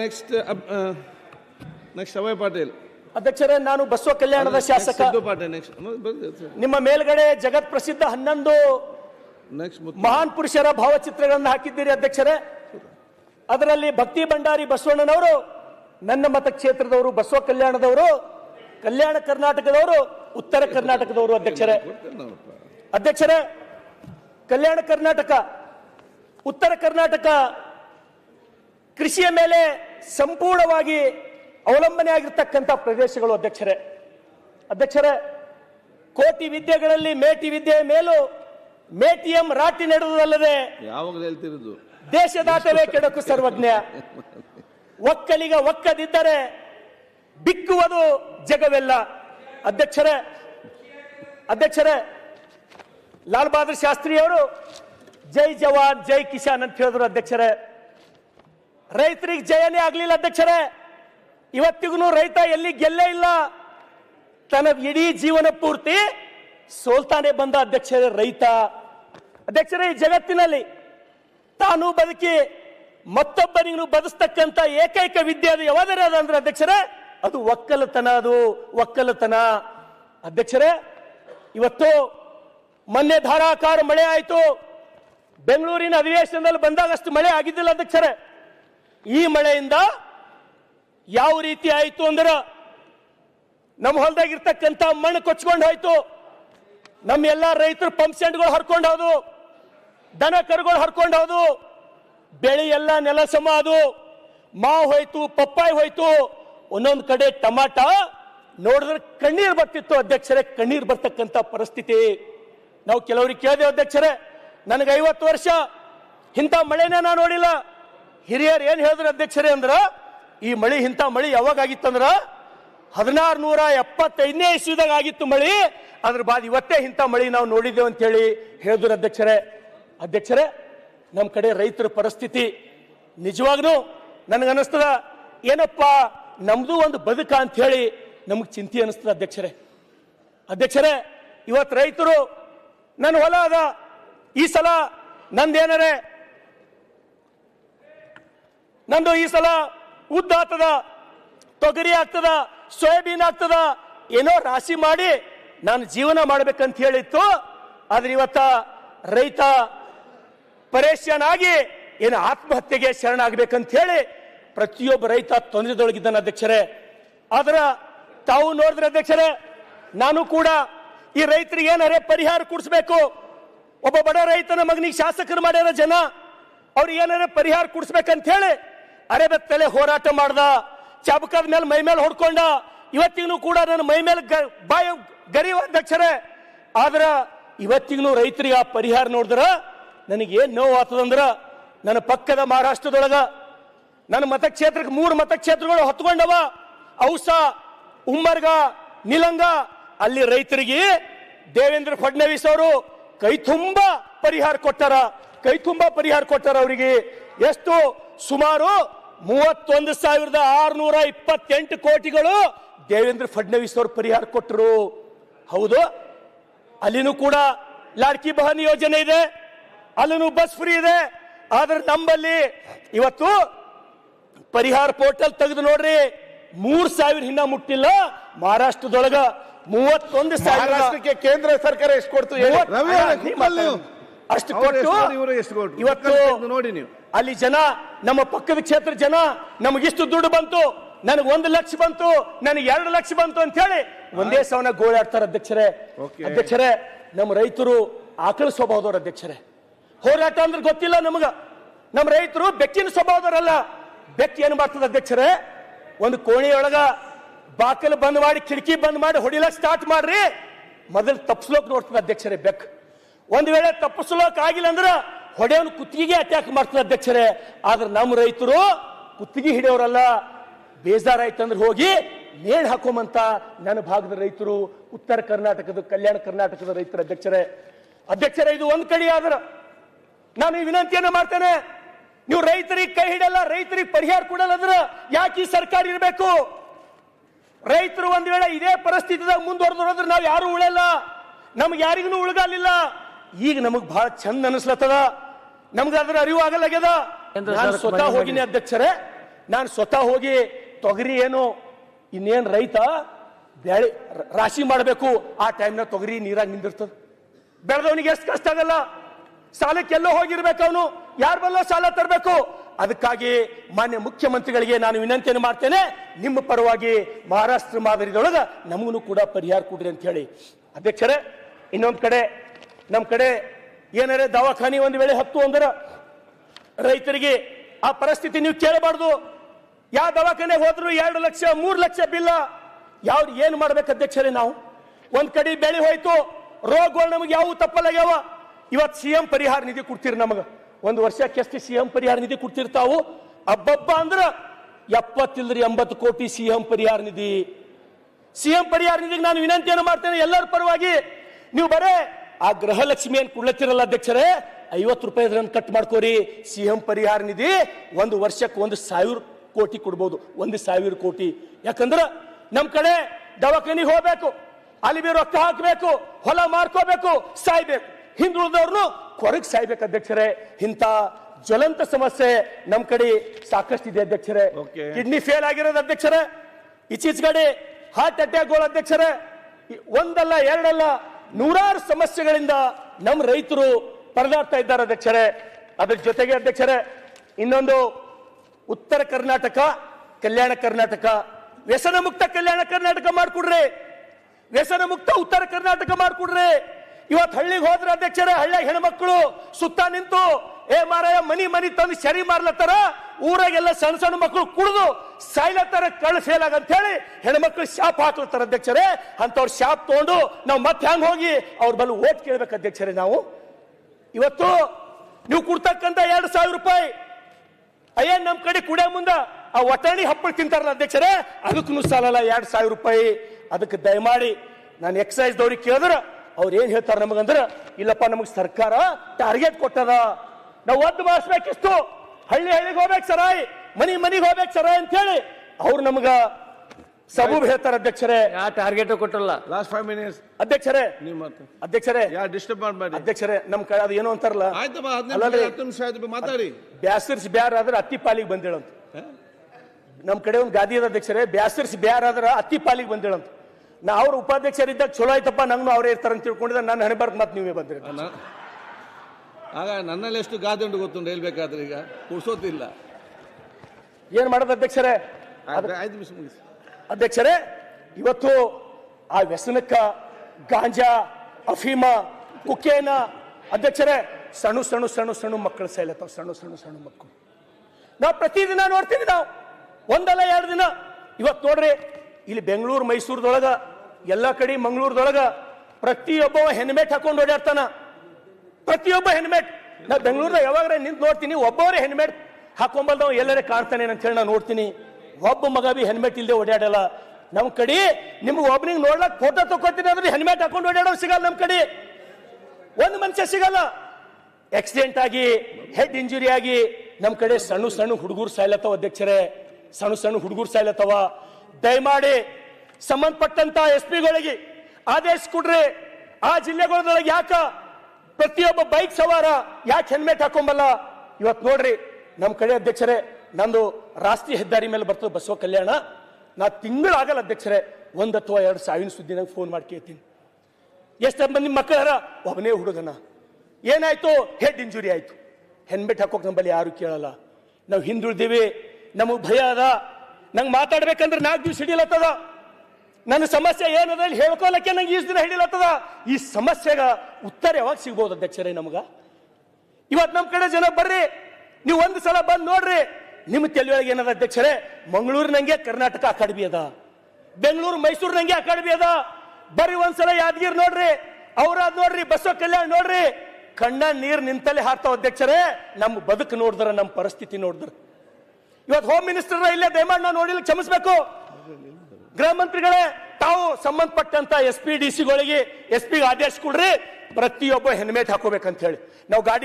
Next next Abhay Patil ಅಧ್ಯಕ್ಷರೇ ನಾನು ಬಸವ ಕಲ್ಯಾಣದ ಶಾಸಕ. ನಿಮ್ಮ ಮೇಲ್ಗಡೆ ಜಗತ್ ಪ್ರಸಿದ್ಧ ಹನ್ನೊಂದು ಮಹಾನ್ ಪುರುಷರ ಭಾವಚಿತ್ರಗಳನ್ನು ಹಾಕಿದ್ದೀರಿ ಅಧ್ಯಕ್ಷರೇ. ಅದರಲ್ಲಿ ಭಕ್ತಿ ಭಂಡಾರಿ ಬಸವಣ್ಣನವರು ನನ್ನ ಮತಕ್ಷೇತ್ರದವರು ಬಸವ ಕಲ್ಯಾಣದವರು ಕಲ್ಯಾಣ ಕರ್ನಾಟಕದವರು ಉತ್ತರ ಕರ್ನಾಟಕದವರು ಅಧ್ಯಕ್ಷರೇ. ಅಧ್ಯಕ್ಷರೇ ಕಲ್ಯಾಣ ಕರ್ನಾಟಕ ಉತ್ತರ ಕರ್ನಾಟಕ ಕೃಷಿಯ ಮೇಲೆ ಸಂಪೂರ್ಣವಾಗಿ ಅವಲಂಬನೆ ಆಗಿರ್ತಕ್ಕಂಥ ಪ್ರದೇಶಗಳು ಅಧ್ಯಕ್ಷರೇ. ಅಧ್ಯಕ್ಷರೇ ಕೋಟಿ ವಿದ್ಯೆಗಳಲ್ಲಿ ಮೇಟಿ ವಿದ್ಯೆಯ ಮೇಲೂ ಮೇಟಿಎಂ ರಾಟಿ ನೆಡುವುದಲ್ಲದೆ ಹೇಳ್ತಿರೋದು? ದೇಶದಾಟವೇ ಕೆಡಕು ಸರ್ವಜ್ಞ. ಒಕ್ಕಲಿಗ ಒಕ್ಕದಿದ್ದರೆ ಬಿಕ್ಕುವುದು ಜಗವೆಲ್ಲ. ಅಧ್ಯಕ್ಷರೇ ಅಧ್ಯಕ್ಷರೇ ಲಾಲ್ ಬಹದ್ದೂರ್ ಶಾಸ್ತ್ರಿಯವರು ಜೈ ಜವಾನ್ ಜೈ ಕಿಶಾನ್ ಅಂತ ಹೇಳಿದ್ರು ಅಧ್ಯಕ್ಷರೇ. ರೈತರಿಗೆ ಜಯನೇ ಆಗಲಿಲ್ಲ ಅಧ್ಯಕ್ಷರೇ. ಇವತ್ತಿಗೂ ರೈತ ಎಲ್ಲಿ ಗೆಲ್ಲೇ ಇಲ್ಲ. ತನ್ನ ಇಡೀ ಜೀವನ ಪೂರ್ತಿ ಸೋಲ್ತಾನೆ ಬಂದ ಅಧ್ಯಕ್ಷರೇ ರೈತ. ಅಧ್ಯಕ್ಷರೇ, ಈ ಜಗತ್ತಿನಲ್ಲಿ ತಾನು ಬದುಕಿ ಮತ್ತೊಬ್ಬರಿಗೂ ಬದುಸ್ತಕ್ಕಂಥ ಏಕೈಕ ವಿದ್ಯೆ ಅದು ಯಾವಾದರೆ ಅದು ಅಂದ್ರೆ ಅಧ್ಯಕ್ಷರೇ, ಅದು ಒಕ್ಕಲತನ ಅದು, ಒಕ್ಕಲತನ. ಅಧ್ಯಕ್ಷರೇ, ಇವತ್ತು ಮೊನ್ನೆ ಧಾರಾಕಾರ ಮಳೆ ಆಯಿತು. ಬೆಂಗಳೂರಿನ ಅಧಿವೇಶನದಲ್ಲಿ ಬಂದಾಗ ಅಷ್ಟು ಮಳೆ ಆಗಿದ್ದಿಲ್ಲ ಅಧ್ಯಕ್ಷರೇ. ಈ ಮಳೆಯಿಂದ ಯಾವ ರೀತಿ ಆಯಿತು ಅಂದ್ರೆ ನಮ್ಮ ಹೊಲದಾಗಿರ್ತಕ್ಕಂಥ ಮಣ್ಣು ಕೊಚ್ಕೊಂಡು ಹೋಯ್ತು. ನಮ್ಮ ಎಲ್ಲ ರೈತರು ಪಂಪ್ ಸೆಂಟ್ಗಳು ಹರ್ಕೊಂಡು ಹೋದು. ದನ ಕರುಗಳು ಹರ್ಕೊಂಡು ಹೋದು. ಬೆಳೆ ಎಲ್ಲ ನೆಲ ಸಮ ಅದು ಮಾವು ಹೋಯ್ತು, ಪಪ್ಪಾಯಿ ಹೋಯ್ತು. ಒಂದೊಂದು ಕಡೆ ಟಮಾಟ. ನೋಡಿದ್ರೆ ಕಣ್ಣೀರು ಬರ್ತಿತ್ತು ಅಧ್ಯಕ್ಷರೇ, ಕಣ್ಣೀರು ಬರ್ತಕ್ಕಂಥ ಪರಿಸ್ಥಿತಿ. ನಾವು ಕೆಲವರಿಗೆ ಕೇಳಿದೆ ಅಧ್ಯಕ್ಷರೇ, ನನಗೆ ಐವತ್ತು ವರ್ಷ. ಇಂಥ ಮಳೆನೇ ನಾನು ನೋಡಿಲ್ಲ. ಹಿರಿಯರು ಏನು ಹೇಳಿದ್ರು ಅಧ್ಯಕ್ಷರೇ ಅಂದ್ರೆ, ಈ ಮಳಿ ಇಂಥ ಮಳಿ ಯಾವಾಗ ಆಗಿತ್ತಂದ್ರ ಹದಿನಾರು ನೂರ ಎಪ್ಪತ್ತೈದನೇ ಇಸ್ವಿದಾಗ ಆಗಿತ್ತು ಮಳಿ, ಅದ್ರ ಬಾದ್ ಇವತ್ತೇ ಇಂಥ ಮಳಿ ನಾವು ನೋಡಿದ್ದೇವೆ ಅಂತ ಹೇಳಿ ಹೇಳಿದ್ರು ಅಧ್ಯಕ್ಷರೇ. ಅಧ್ಯಕ್ಷರೇ ನಮ್ಮ ಕಡೆ ರೈತರ ಪರಿಸ್ಥಿತಿ ನಿಜವಾಗ್ಲೂ ನನಗನ್ನಿಸ್ತದ ಏನಪ್ಪ, ನಮ್ದು ಒಂದು ಬದುಕ ಅಂತ ಹೇಳಿ ನಮಗೆ ಚಿಂತೆ ಅನಿಸ್ತದ ಅಧ್ಯಕ್ಷರೇ. ಅಧ್ಯಕ್ಷರೇ ಇವತ್ತು ರೈತರು ನನ್ನ ಹೊಲ ಅದ, ಈ ಸಲ ನಂದೇನರೆ ನಂದು ಈ ಸಲ ಉದ್ದ ಆಗ್ತದ, ತೊಗರಿ ಆಗ್ತದ, ಸೋಯಾಬೀನ್ ಆಗ್ತದ, ಏನೋ ರಾಶಿ ಮಾಡಿ ನಾನು ಜೀವನ ಮಾಡ್ಬೇಕಂತ ಹೇಳಿತ್ತು. ಆದ್ರೆ ಇವತ್ತ ರೈತ ಪರೇಶನ್ ಆಗಿ ಏನು ಆತ್ಮಹತ್ಯೆಗೆ ಶರಣಾಗಬೇಕಂತ ಹೇಳಿ ಪ್ರತಿಯೊಬ್ಬ ರೈತ ತೊಂದರೆದೊಳಗಿದ್ದಾನೆ ಅಧ್ಯಕ್ಷರೇ. ಆದ್ರ ತಾವು ನೋಡಿದ್ರೆ ಅಧ್ಯಕ್ಷರೇ, ನಾನು ಕೂಡ ಈ ರೈತರಿಗೆ ಏನಾರೇ ಪರಿಹಾರ ಕೊಡಿಸ್ಬೇಕು. ಒಬ್ಬ ಬಡ ರೈತನ ಮಗನಿಗೆ ಶಾಸಕರು ಮಾಡ್ಯಾರ ಜನ, ಅವ್ರಿಗೆ ಏನಾರೇ ಪರಿಹಾರ ಕೊಡಿಸ್ಬೇಕಂತ ಹೇಳಿ ಅರೆಬೆತ್ತಲೆ ಹೋರಾಟ ಮಾಡ್ದ, ಚಬಕದ ಮೇಲೆ ಮೈ ಮೇಲೆ ಹೊಡ್ಕೊಂಡ ಇವತ್ತಿಗೂ ಕೂಡ ನನ್ನ ಮೈ ಮೇಲೆ ಬಾಯ ಗರಿವ ಅಧ್ಯಕ್ಷರೇ. ಆದ್ರ ಇವತ್ತಿಗೂ ರೈತರಿಗೆ ಆ ಪರಿಹಾರ ನೋಡಿದ್ರ, ನನಗೆ ಏನ್ ನೋವು ಆತದಂದ್ರ ನನ್ನ ಪಕ್ಕದ ಮಹಾರಾಷ್ಟ್ರದೊಳಗ ನನ್ನ ಮತಕ್ಷೇತ್ರಕ್ಕೆ ಮೂರು ಮತಕ್ಷೇತ್ರಗಳು ಹೊತ್ಕೊಂಡವ. ಔಸ ಉಮ್ಮರ್ಗ, ನಿಲಂಗ, ಅಲ್ಲಿ ರೈತರಿಗೆ ದೇವೇಂದ್ರ ಫಡ್ನವೀಸ್ ಅವರು ಕೈ ತುಂಬಾ ಪರಿಹಾರ ಕೊಟ್ಟಾರ. ಕೈ ತುಂಬಾ ಪರಿಹಾರ ಕೊಟ್ಟಾರ ಅವರಿಗೆ. ಎಷ್ಟು ಸುಮಾರು ಮೂವತ್ತೊಂದು ಸಾವಿರದ ಆರುನೂರ ಇಪ್ಪತ್ತೆಂಟು ಕೋಟಿಗಳು ದೇವೇಂದ್ರ ಫಡ್ನವೀಸ್ ಅವರು ಪರಿಹಾರ ಕೊಟ್ಟರು. ಹೌದು ಅಲ್ಲಿನೂ ಕೂಡ ಲಾಡ್ಕಿ ಬಹನ್ ಯೋಜನೆ ಇದೆ ಅಲ್ಲಿನೂ ಬಸ್ ಫ್ರೀ ಇದೆ. ಆದ್ರೆ ನಮ್ಮಲ್ಲಿ ಇವತ್ತು ಪರಿಹಾರ ಪೋರ್ಟಲ್ ತೆಗೆದು ನೋಡ್ರಿ ಮೂರ್ ಸಾವಿರ ಹಿನ್ನ ಮುಟ್ಟಿಲ್ಲ ಮಹಾರಾಷ್ಟ್ರದೊಳಗ ಮೂವತ್ತೊಂದು ಸಾವಿರ. ಕೇಂದ್ರ ಸರ್ಕಾರ ಎಷ್ಟು ಕೊಡ್ತು ಅಷ್ಟು ಕೊಟ್ಟು ಎಷ್ಟು ಇವರು? ಇವತ್ತು ನೋಡಿ ನೀವು. ಅಲ್ಲಿ ಜನ ನಮ್ಮ ಪಕ್ಕದ ಕ್ಷೇತ್ರ ಜನ ನಮಗಿಷ್ಟು ದುಡ್ಡು ಬಂತು ನನಗೆ ಒಂದು ಲಕ್ಷ ಬಂತು ನನಗೆ ಎರಡು ಲಕ್ಷ ಬಂತು ಅಂತ ಹೇಳಿ ಒಂದೇ ಸವನ ಗೋಳಾಡ್ತಾರೆ ಅಧ್ಯಕ್ಷರೇ. ಅಧ್ಯಕ್ಷರೇ ನಮ್ಮ ರೈತರು ಆಕಳ ಸ್ವಭಾವದವ್ರ ಅಧ್ಯಕ್ಷರೇ. ಹೋರಾಟ ಅಂದ್ರೆ ಗೊತ್ತಿಲ್ಲ ನಮಗ. ನಮ್ಮ ರೈತರು ಬೆಕ್ಕಿನ ಸ್ವಭಾವದವರಲ್ಲ. ಬೆಕ್ಕು ಏನು ಮಾಡ್ತದೆ ಅಧ್ಯಕ್ಷರೇ? ಒಂದು ಕೋಣೆಯೊಳಗ ಬಾಕಲು ಬಂದ್ ಮಾಡಿ ಕಿಟಕಿ ಬಂದ್ ಮಾಡಿ ಹೊಡಿಲಕ್ಕೆ ಸ್ಟಾರ್ಟ್ ಮಾಡ್ರಿ. ಮೊದಲು ತಪ್ಸ್ಲೋಕ್ ನೋಡ್ತದೆ ಅಧ್ಯಕ್ಷರೇ ಬೆಕ್ ಒಂದ್ ವೇಳೆ ತಪ್ಪಿಸ್ಲೋಕ್ ಆಗಿಲ್ಲ ಅಂದ್ರೆ ಹೊಡೆಯವನು ಕುತ್ತಿಗೆಗೆ ಅಟ್ಯಾಕ್ ಮಾಡ್ತದೆ ಅಧ್ಯಕ್ಷರೇ. ಆದ್ರೆ ನಮ್ಮ ರೈತರು ಕುತ್ತಿಗೆ ಹಿಡಿಯೋರಲ್ಲ. ಬೇಜಾರಾಯ್ತಂದ್ರೆ ಹೋಗಿ ನೇಣು ಹಾಕೋಮಂತ ನನ್ನ ಭಾಗದ ರೈತರು, ಉತ್ತರ ಕರ್ನಾಟಕದ ಕಲ್ಯಾಣ ಕರ್ನಾಟಕದ ರೈತರ ಅಧ್ಯಕ್ಷರೇ. ಅಧ್ಯಕ್ಷರೇ, ಇದು ಒಂದು ಕಡೆ ಆದ್ರೆ ನಾನು ಈ ವಿನಂತಿಯನ್ನು ಮಾಡ್ತೇನೆ. ನೀವು ರೈತರಿಗೆ ಕೈ ಹಿಡಲ್ಲ ರೈತರಿಗೆ ಪರಿಹಾರ ಕೊಡಲ್ಲ ಅಂದ್ರೆ ಯಾಕೆ ಈ ಸರ್ಕಾರ ಇರಬೇಕು? ರೈತರು ಒಂದ್ ವೇಳೆ ಇದೇ ಪರಿಸ್ಥಿತಿದಾಗ ಮುಂದುವರೆದ್ರೆ ನಾವು ಯಾರು ಉಳಲ್ಲ. ನಮ್ಗೆ ಯಾರಿಗೂ ಉಳ್ಗಾಲಿಲ್ಲ. ಈಗ ನಮಗ್ ಬಹಳ ಚಂದ ಅನಿಸ್ಲತ್ತದ? ನಮ್ಗೆ ಅದ್ರ ಅರಿವು ಆಗಲಾಗ್ಯದ? ನಾನು ಸ್ವತಃ ಹೋಗಿನಿ ಅಧ್ಯಕ್ಷರೇ. ನಾನು ಸ್ವತಃ ಹೋಗಿ ತೊಗರಿ ಏನು ಇನ್ನೇನು ರೈತ ಬೆಳೆ ರಾಶಿ ಮಾಡಬೇಕು ಆ ಟೈಮ್ನಾಗ ತೊಗರಿ ನೀರಾಗಿ ನಿಂದಿರ್ತದ. ಬೆಳೆದವನಿಗೆ ಎಷ್ಟು ಕಷ್ಟ ಆಗಲ್ಲ. ಸಾಲಕ್ಕೆಲ್ಲೋ ಹೋಗಿರ್ಬೇಕು ಅವನು. ಯಾರ ಬಲ್ಲೋ ಸಾಲ ತರಬೇಕು? ಅದಕ್ಕಾಗಿ ಮಾನ್ಯ ಮುಖ್ಯಮಂತ್ರಿಗಳಿಗೆ ನಾನು ವಿನಂತಿಯನ್ನು ಮಾಡ್ತೇನೆ. ನಿಮ್ಮ ಪರವಾಗಿ ಮಹಾರಾಷ್ಟ್ರ ಮಾದರಿದೊಳಗ ನಮಗೂ ಕೂಡ ಪರಿಹಾರ ಕೊಡ್ರಿ ಅಂತ ಹೇಳಿ. ಅಧ್ಯಕ್ಷರೇ ಇನ್ನೊಂದು ಕಡೆ ನಮ್ಮ ಕಡೆ ಏನಾರೇ ದವಾಖಾನೆ ಒಂದು ವೇಳೆ ಹತ್ತು ಅಂದ್ರೆ ರೈತರಿಗೆ ಆ ಪರಿಸ್ಥಿತಿ ನೀವು ಕೇಳಬಾರ್ದು. ಯಾವ ದವಾಖಾನೆ ಹೋದ್ರು ಎರಡು ಲಕ್ಷ, ಮೂರು ಲಕ್ಷ ಬಿಲ್ಲ. ಯಾವ್ದು ಏನು ಮಾಡ್ಬೇಕು ಅಧ್ಯಕ್ಷರೇ ನಾವು? ಒಂದ್ ಕಡೆ ಬೆಳೆ ಹೋಯ್ತು, ರೋಗಗಳು ನಮಗೆ ಯಾವ ತಪ್ಪಲಾಗ್ಯಾವ. ಇವತ್ತು ಸಿ ಎಂ ಪರಿಹಾರ ನಿಧಿ ಕೊಡ್ತೀರಿ ನಮಗ. ಒಂದು ವರ್ಷಕ್ಕೆ ಎಷ್ಟು ಸಿ ಎಂ ಪರಿಹಾರ ನಿಧಿ ಕೊಡ್ತಿರ್ತಾವು. ಅಬ್ಬಬ್ಬ ಅಂದ್ರ ಎಪ್ಪತ್ತಿಲ್ರಿ ಎಂಬತ್ತು ಕೋಟಿ ಸಿ ಎಂ ಪರಿಹಾರ ನಿಧಿ. ಸಿ ಎಂ ಪರಿಹಾರ ನಿಧಿಗೆ ನಾನು ವಿನಂತಿಯನ್ನು ಮಾಡ್ತೇನೆ ಎಲ್ಲರ ಪರವಾಗಿ. ನೀವು ಬರೇ ಆ ಗೃಹಲಕ್ಷ್ಮಿ ಏನ್ ಕೊಡ್ಲತ್ತಿರಲ್ಲ ಅಧ್ಯಕ್ಷರೇ? ಐವತ್ತು ರೂಪಾಯಿ ಅದನ್ನ ಕಟ್ ಮಾಡ್ಕೋರಿ. ಸಿಎಂ ಪರಿಹಾರ ನಿಧಿ ಒಂದು ವರ್ಷಕ್ಕೆ ಒಂದು ಸಾವಿರ ಕೋಟಿ ಕೊಡ್ಬೋದು. ಒಂದು ಸಾವಿರ ಕೋಟಿ. ಯಾಕಂದ್ರ ನಮ್ ಕಡೆ ದವಾಖಾನಿಗೆ ಹೋಗ್ಬೇಕು ಅಲ್ಲಿ ಬಿ ರೊಕ್ಕ ಹಾಕಬೇಕು ಹೊಲ ಮಾರ್ಕೋಬೇಕು ಸಾಯ್ಬೇಕು. ಹಿಂದುಳಿದವ್ರನ್ನು ಕೊರಗ್ ಸಾಯ್ಬೇಕು ಅಧ್ಯಕ್ಷರೇ. ಇಂಥ ಜ್ವಲಂತ ಸಮಸ್ಯೆ ನಮ್ಮ ಕಡೆ ಸಾಕಷ್ಟಿದೆ ಅಧ್ಯಕ್ಷರೇ. Okay. ಕಿಡ್ನಿ ಫೇಲ್ ಆಗಿರೋದು ಅಧ್ಯಕ್ಷರೇ. ಇತ್ತೀಚೆಗಡೆ ಹಾರ್ಟ್ ಅಟ್ಯಾಕ್ಗಳು ಅಧ್ಯಕ್ಷರೇ. ಒಂದಲ್ಲ ಎರಡಲ್ಲ ನೂರಾರು ಸಮಸ್ಯೆಗಳಿಂದ ನಮ್ಮ ರೈತರು ಪರದಾಡ್ತಾ ಇದ್ದಾರೆ ಅಧ್ಯಕ್ಷರೇ. ಅದ್ರ ಜೊತೆಗೆ ಅಧ್ಯಕ್ಷರೇ, ಇನ್ನೊಂದು ಉತ್ತರ ಕರ್ನಾಟಕ, ಕಲ್ಯಾಣ ಕರ್ನಾಟಕ. ವ್ಯಸನ ಮುಕ್ತ ಕಲ್ಯಾಣ ಕರ್ನಾಟಕ ಮಾಡ್ಕೊಡ್ರಿ. ವ್ಯಸನ ಮುಕ್ತ ಉತ್ತರ ಕರ್ನಾಟಕ ಮಾಡ್ಕೊಡ್ರಿ. ಇವತ್ತು ಹಳ್ಳಿಗೆ ಹೋದ್ರೆ ಅಧ್ಯಕ್ಷರೇ, ಹಳ್ಳಿಯ ಹೆಣ್ಮಕ್ಳು ಸುತ್ತ ನಿಂತು, ಏ ಮಾರಾಯ, ಮನಿ ಮನಿ ತಂದು ಸರಿ ಮಾರ್ಲತ್ತಾರ? ಊರಾಗೆಲ್ಲ ಸಣ್ಣ ಸಣ್ಣ ಮಕ್ಕಳು ಕುಡಿದು ಸಾಯ್ಲತ್ತಾರ ಕಳ್ಳ ಫೇಲ್ ಅಂತ ಹೇಳಿ ಹೆಣ್ಮಕ್ಳು ಶಾಪ್ ಹಾಕ್ಲತ್ತಾರ ಅಧ್ಯಕ್ಷರೇ. ಅಂತವ್ರ ಶಾಪ್ ತಗೊಂಡು ನಾವು ಮತ್ತೆ ಹೆಂಗ್ ಹೋಗಿ ಅವ್ರ ಬಲ್ಲಿ ಓಟ್ ಕೇಳ್ಬೇಕು ಅಧ್ಯಕ್ಷರೇ ನಾವು. ಇವತ್ತು ನೀವು ಕೊಡ್ತಕ್ಕಂತ ಎರಡು ಸಾವಿರ ರೂಪಾಯಿ ಅಯ್ಯ ನಮ್ಮ ಕಡೆ ಕುಡಿಯ ಮುಂದ ಆ ಒಟಾಣಿ ಹಪ್ಪಳು ತಿಂತಾರಲ್ಲ ಅಧ್ಯಕ್ಷರೇ, ಅದಕ್ಕೂ ಸಾಲಲ್ಲ ಎರಡು ಸಾವಿರ ರೂಪಾಯಿ. ಅದಕ್ಕೆ ದಯಮಾಡಿ ನಾನು ಎಕ್ಸೈಸ್ ದವ್ರಿಗೆ ಕೇಳಿದ್ರೆ ಅವ್ರು ಏನು ಹೇಳ್ತಾರ ನಮಗಂದ್ರ, ಇಲ್ಲಪ್ಪ ನಮಗೆ ಸರ್ಕಾರ ಟಾರ್ಗೆಟ್ ಕೊಟ್ಟದ. ನಾವು ಒದ್ದು ಮಾಡಿಸ್ಬೇಕಿಷ್ಟು ಹಳ್ಳಿ ಹಳ್ಳಿಗೆ ಹೋಗ್ಬೇಕು ಸರಾಯ್ ಮನಿ ಮನಿಗೆ ಹೋಗ್ಬೇಕು ಸರ ಅಂತ ಹೇಳಿ ಅವ್ರು ನಮ್ಗ ಸಬೂಬ್ ಹೇಳ್ತಾರೆ ಅಧ್ಯಕ್ಷರೇ. ಯಾವ ಟಾರ್ಗೆಟ್ ಕೊಟ್ಟಲ್ಲ ಲಾಸ್ಟ್ ಫೈವ್ ಮಿನಿಟ್ಸ್ ಅಧ್ಯಕ್ಷರೇ. ನೀವು ಮತ್ತೆ ಅಧ್ಯಕ್ಷರೇ. ಯಾ ಡಿಸ್ಟರ್ಬ್ ಮಾಡಬೇಡಿ. ಅಧ್ಯಕ್ಷರೇ ನಮ್ಮ ಕಡೆ ಅದು ಏನು ಅಂತಾರಲ್ಲ? ಆಯ್ತಪ್ಪ ಹದಿನೈದು ಅಲ್ಲಲ್ರಿ. ನಿಮಿಷ, ಹತ್ತು ನಿಮಿಷ ಆಯ್ತು ಮಾತಾಡಿ. ಬ್ಯಾಸರ್ಸ್ ಬ್ಯಾರ ಆದ್ರೆ ಅತ್ತಿ ಪಾಲಿಗೆ ಬಂದೇಳಂತ. ನಮ್ಮ ಕಡೆ ಒಂದು ಗಾದಿ ಅದ ಅಧ್ಯಕ್ಷರೇ ಬ್ಯಾಸರ್ಸ್ ಬ್ಯಾರ ಆದ್ರೆ ಅತ್ತಿ ಪಾಲಿಗೆ ಬಂದೇಳಂತ. ನಾ ಅವ್ರ ಉಪಾಧ್ಯಕ್ಷರಿದ್ದಾಗ ಚಲೋ ಆಯ್ತಪ್ಪ ನಂಗೂ ಅವರೇ ಇರ್ತಾರೆ ಅಂತ ತಿಳ್ಕೊಂಡಿದ್ದ ನಾನು ಹಣೆಬಾರ್ದು ಮತ್ತೆ ನೀವೇ ಬಂದ್ರಿ. ಆಗ ನನ್ನಲ್ಲಿ ಎಷ್ಟು ಗಾದೆ ಉಂಟು ಗೊತ್ತುಂಟು ಹೇಳ್ಬೇಕಾದ್ರೆ ಈಗ? ಕುಡ್ಸೋತಿಲ್ಲ ಏನ್ ಮಾಡೋದು ಅಧ್ಯಕ್ಷರೇ? ಅಧ್ಯಕ್ಷರೇ ಇವತ್ತು ಆ ವ್ಯಸನಕ್ಕ ಗಾಂಜಾ ಅಫೀಮ ಕುಕ್ಕೇನ ಅಧ್ಯಕ್ಷರೇ ಸಣ್ಣ ಸಣ್ಣ ಸಣ್ಣ ಸಣ್ಣ ಮಕ್ಕಳು ಸೈಲತ್ತಾವ ಸಣ್ಣ ಸಣ್ಣ ಸಣ್ಣ ಮಕ್ಕಳು. ನಾವು ಪ್ರತಿದಿನ ನೋಡ್ತೀವಿ ನಾವು. ಒಂದಲ್ಲ ಎರಡು ದಿನ. ಇವತ್ತು ನೋಡ್ರಿ ಇಲ್ಲಿ ಬೆಂಗಳೂರು ಮೈಸೂರದೊಳಗ ಎಲ್ಲ ಕಡೆ ಮಂಗಳೂರದೊಳಗ ಪ್ರತಿಯೊಬ್ಬ ಹೆಲ್ಮೆಟ್ ಹಾಕೊಂಡು ಓಡಾಡ್ತಾನ. ಪ್ರತಿಯೊಬ್ಬ ಹೆಲ್ಮೆಟ್ ನಾ ಬೆಂಗಳೂರದ ಯಾವಾಗ ನಿಂತು ನೋಡ್ತೀನಿ ಒಬ್ಬವರೇ ಹೆಲ್ಮೆಟ್ ಹಾಕೊಂಬಲ್ದವ ಎಲ್ಲರೇ ಕಾಣ್ತಾನೆ ಅಂತ ಹೇಳಿ ನಾನು ನೋಡ್ತೀನಿ. ಒಬ್ಬ ಮಗ ಬಿ ಹೆಲ್ಮೆಟ್ ಇಲ್ಲದೆ ಓಡಾಡಲ್ಲ. ನಮ್ಮ ಕಡೆ ನಿಮ್ಗೆ ಒಬ್ಬನಿಗೆ ನೋಡ್ಲಕ್ ಫೋಟೋ ತಗೋತೀನಿ ಅಂದ್ರೆ ಹೆಲ್ಮೆಟ್ ಹಾಕೊಂಡು ಓಡಾಡೋ ಸಿಗಲ್ಲ ನಮ್ಮ ಕಡೆ. ಒಂದು ಮನುಷ್ಯ ಸಿಗಲ್ಲ. ಆಕ್ಸಿಡೆಂಟ್ ಆಗಿ ಹೆಡ್ ಇಂಜುರಿ ಆಗಿ ನಮ್ ಕಡೆ ಸಣ್ಣ ಸಣ್ಣ ಹುಡುಗರು ಸಾಯ್ಲತ್ತವ ಅಧ್ಯಕ್ಷರೇ. ಸಣ್ಣ ಸಣ್ಣ ಹುಡುಗರು ಸಾಯ್ಲತ್ತವ. ದಯಮಾಡಿ ಸಂಬಂಧಪಟ್ಟಂತ ಎಸ್ ಪಿಗಳಿಗೆ ಆದೇಶ ಕೊಡ್ರಿ. ಆ ಜಿಲ್ಲೆಗಳೊಳಗೆ ಯಾಕ ಪ್ರತಿಯೊಬ್ಬ ಬೈಕ್ ಸವಾರ ಯಾಕೆ ಹೆಲ್ಮೆಟ್ ಹಾಕೊಂಬಲ್ಲ? ಇವತ್ತು ನೋಡ್ರಿ. ನಮ್ ಕಡೆ ಅಧ್ಯಕ್ಷರೇ, ನಂದು ರಾಷ್ಟ್ರೀಯ ಹೆದ್ದಾರಿ ಮೇಲೆ ಬರ್ತದೆ ಬಸವ ಕಲ್ಯಾಣ. ನಾ ತಿಂಗಳಾಗಲ್ಲ ಅಧ್ಯಕ್ಷರೇ, ಒಂದು ಅಥವಾ ಎರಡು ಸಾವಿನ ಸುದ್ದಿ ನಂಗೆ ಫೋನ್ ಮಾಡಿ ಕೇಳ್ತೀನಿ. ಎಷ್ಟು ನಿಮ್ಮ ಮಕ್ಕಳಾರ ಒಬ್ಬನೇ ಹುಡುಗನ. ಏನಾಯ್ತು? ಹೆಡ್ ಇಂಜುರಿ ಆಯ್ತು. ಹೆಲ್ಮೆಟ್ ಹಾಕೋಕೆ ನಮ್ಮಲ್ಲಿ ಯಾರು ಕೇಳಲ್ಲ. ನಾವು ಹಿಂದುಳಿದೀವಿ, ನಮಗೆ ಭಯ ಅದ. ನಂಗೆ ಮಾತಾಡ್ಬೇಕಂದ್ರೆ ನಾಲ್ಕು ದಿವಸ ಹಿಡಿಲತ್ತದ. ನನ್ನ ಸಮಸ್ಯೆ ಏನದ ಇಲ್ಲಿ ಹೇಳ್ಕೊಳಕ್ಕೆ ನಂಗೆ ಈಸ್ ದಿನ ಹಿಡಿಲತ್ತದ. ಈ ಸಮಸ್ಯೆಗ ಉತ್ತರ ಯಾವಾಗ ಸಿಗ್ಬೋದು ಅಧ್ಯಕ್ಷರೇ ನಮಗ? ಇವತ್ತು ನಮ್ಮ ಕಡೆ ಜನ ಬರ್ರಿ ನೀವು ಒಂದು ಸಲ ಬಂದು ನೋಡ್ರಿ. ನಿಮ್ಮ ತಲೆಯೊಳಗೆ ಏನದ ಅಧ್ಯಕ್ಷರೇ ಮಂಗಳೂರಿನಂಗೆ ಕರ್ನಾಟಕ ಅಕಾಡೆಮಿ ಅದ. ಬೆಂಗಳೂರು ಮೈಸೂರಿನಂಗೆ ಅಕಾಡೆಮಿ ಅದ. ಬರೀ ಒಂದ್ಸಲ ಯಾದಗಿರಿ ನೋಡ್ರಿ. ಅವ್ರಾದ್ ನೋಡ್ರಿ, ಬಸವ ಕಲ್ಯಾಣ ನೋಡ್ರಿ. ಕಣ್ಣ ನೀರ್ ನಿಂತಲ್ಲಿ ಹಾರ್ತಾವ ಅಧ್ಯಕ್ಷರೇ. ನಮ್ಮ ಬದುಕು ನೋಡಿದ್ರ ನಮ್ಮ ಪರಿಸ್ಥಿತಿ ನೋಡಿದ್ರ. ಇವತ್ತು ಹೋಮ್ ಮಿನಿಸ್ಟರ್ ಇಲ್ಲೇ ದಯಮಾಡಿ ನಾವು ನೋಡಿಲ್ಲ ಕ್ಷಮಿಸ್ಬೇಕು. ಗೃಹ ಮಂತ್ರಿಗಳೇ, ತಾವು ಸಂಬಂಧಪಟ್ಟಂತ ಎಸ್ ಪಿ ಡಿ ಸಿಗಳಿಗೆ ಎಸ್ ಪಿ ಆದೇಶ ಕೊಡ್ರಿ. ಪ್ರತಿಯೊಬ್ಬ ಹೆಲ್ಮೆಟ್ ಹಾಕೋಬೇಕಂತ ಹೇಳಿ. ನಾವು ಗಾಡಿ